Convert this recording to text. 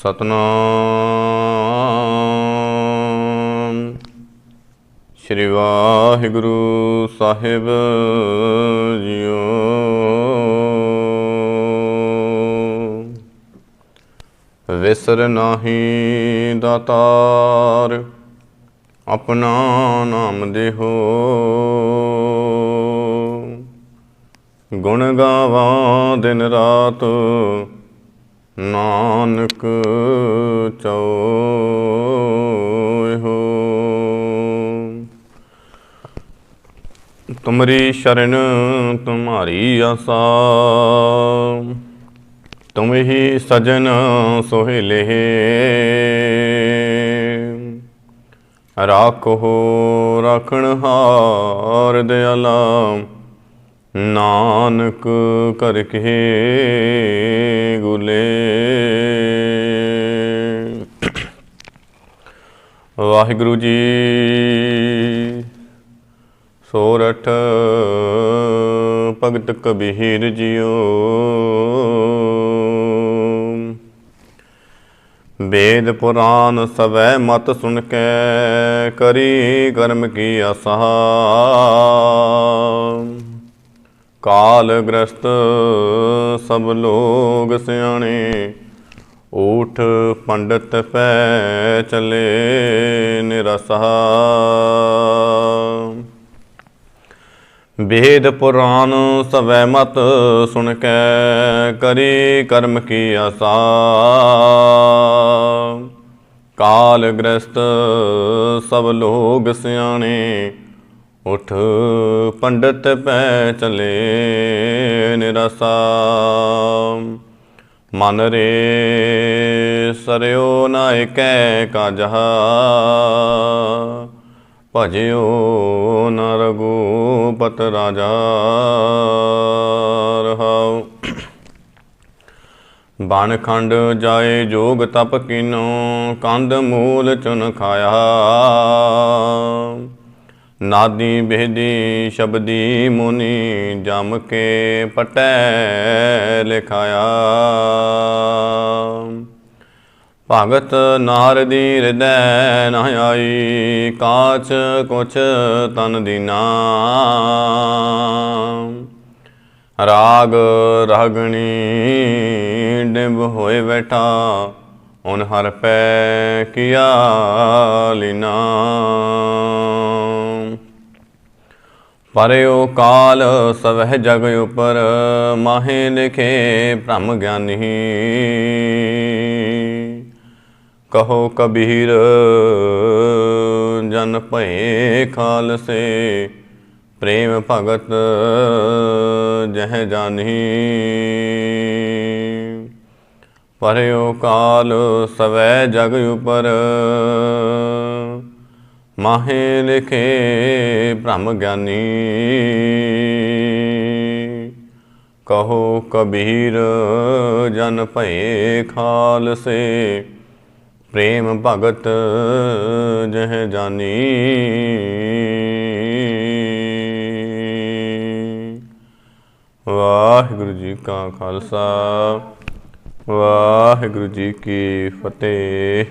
ਸਤਨਾਮ। ਸ੍ਰੀ ਵਾਹਿਗੁਰੂ ਸਾਹਿਬ ਜੀਓ। ਵਿਸਰ ਨਾਹੀ ਦਾਤਾਰ ਆਪਣਾ ਨਾਮ ਦੇਹੋ। ਗੁਣ ਗਾਵਾਂ ਦਿਨ ਰਾਤ ਨਾਨਕ ਚੋਇ ਹੋ। ਤੁਮਰੀ ਸ਼ਰਨ, ਤੁਮਾਰੀ ਆਸਾ। ਤੁਮ ਹੀ ਸਜਨ ਸੋਹਿਲੇ। ਰਾਖੋ, ਰਖਣ ਹਾਰ ਦਿਆਲਾ। ਨਾਨਕ ਕਰ ਕੇ ਗੁਲੇ। ਵਾਹਿਗੁਰੂ ਜੀ, ਸੋਰਠ ਭਗਤ ਕਬੀਰ ਜੀਓ। ਵੇਦ ਪੁਰਾਨ ਸਵੈ ਮਤ ਸੁਣ ਕੇ ਕਰੀ ਕਰਮ ਕੀ ਆਸਾ। ਕਾਲ ਗ੍ਰਸਤ ਸਭ ਲੋਗ ਸਿਆਣੇ, ਊਠ ਪੰਡਤ ਪੈ ਚਲੇ ਨਿਰਸਾ ਵੇਦ ਪੁਰਾਨ ਸਵੈ ਮਤ ਸੁਣ ਕੇ ਕਰੀ ਕਰਮ ਕੀ ਆਸਾ। ਕਾਲ ਗ੍ਰਸਤ ਸਭ ਲੋਗ ਸਿਆਣੇ ਉਠ ਪੰਡਤ ਪੈ ਚਲੇ ਨਿਰਸਾ। ਮਨ ਰੇ ਸਰਿਓ ਨਾਇਕੈ ਕਾਜਹਾ ਭਜਿਓ ਨ ਰਘੂਪਤ ਰਾਜਾ ਰਹਾਉ। ਬਨ ਖੰਡ ਜਾਏ ਜੋਗ ਤਪ ਕੀਨੋ, ਕੰਦ ਮੂਲ ਚੁਨ ਖਾਇਆ। ਨਾਦੀ ਬੇਦੀ ਸ਼ਬਦੀ ਮੁਨੀ ਜਮ ਕੇ ਪਟੈ ਲਿਖਾਇਆ। ਭਗਤ ਨਾਰਦੀ ਹਿਰਦੈ ਨ ਆਈ, ਕਾਚ ਕੁਛ ਤਨ ਦੀਨਾ ਰਾਗ ਰਾਗਣੀ ਡਿੰਬ ਹੋਏ ਬੈਠਾ, ਉਨ ਹਰ ਪੈ ਕੀਆ ਲੀਨਾ। ਪਰਿਓ ਕਾਲ ਸਵਹਿ ਜਗ ਉਪਰ, ਮਾਹੇ ਲਿਖੇ ਭ੍ਰਮ ਗਿਆਨੀ। ਕਹੋ ਕਬੀਰ, ਜਨ ਭਏ ਖਾਲਸੇ, ਪ੍ਰੇਮ ਭਗਤ ਜਹ ਜਾਨੀ। ਪਰਿਓ ਕਾਲ ਸਵੈ ਜਗ ਉਪਰ ਮਾਹੇ ਲਿਖੇ ਬ੍ਰਹਮ ਗਿਆਨੀ। ਕਹੋ ਕਬੀਰ, ਜਨ ਭਏ ਖਾਲਸੇ, ਪ੍ਰੇਮ ਭਗਤ ਜਹ ਜਾਨੀ। ਵਾਹਿਗੁਰੂ ਜੀ ਕਾ ਖਾਲਸਾ, ਵਾਹਿਗੁਰੂ ਜੀ ਕੀ ਫਤਿਹ।